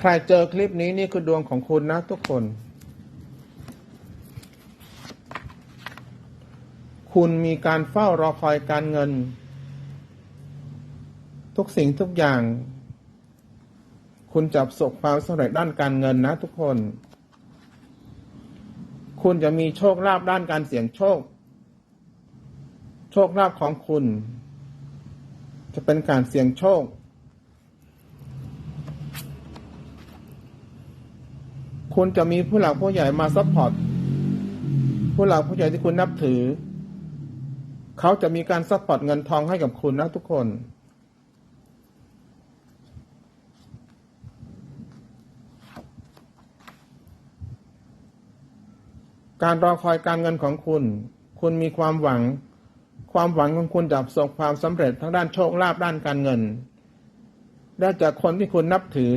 ใครเจอคลิปนี้นี่คือดวงของคุณนะทุกคน คุณมีการเฝ้ารอคอยการเงิน ทุกสิ่งทุกอย่าง คุณจะประสบความสำเร็จด้านการเงินนะทุกคน คุณจะมีโชคลาภด้านการเสี่ยงโชค โชคลาภของคุณ จะเป็นการเสี่ยงโชค คุณจะมีผู้หลักผู้ใหญ่มาซัพพอร์ตผู้หลักผู้ใหญ่ที่คุณนับถือ เขาจะมีการซัพพอร์ตเงินทองให้กับคุณนะทุกคน การรอคอยการเงินของคุณ คุณมีความหวัง ความหวังของคุณจะประสบความสำเร็จทั้งด้านโชคลาภด้านการเงิน ได้จากคนที่คุณนับถือ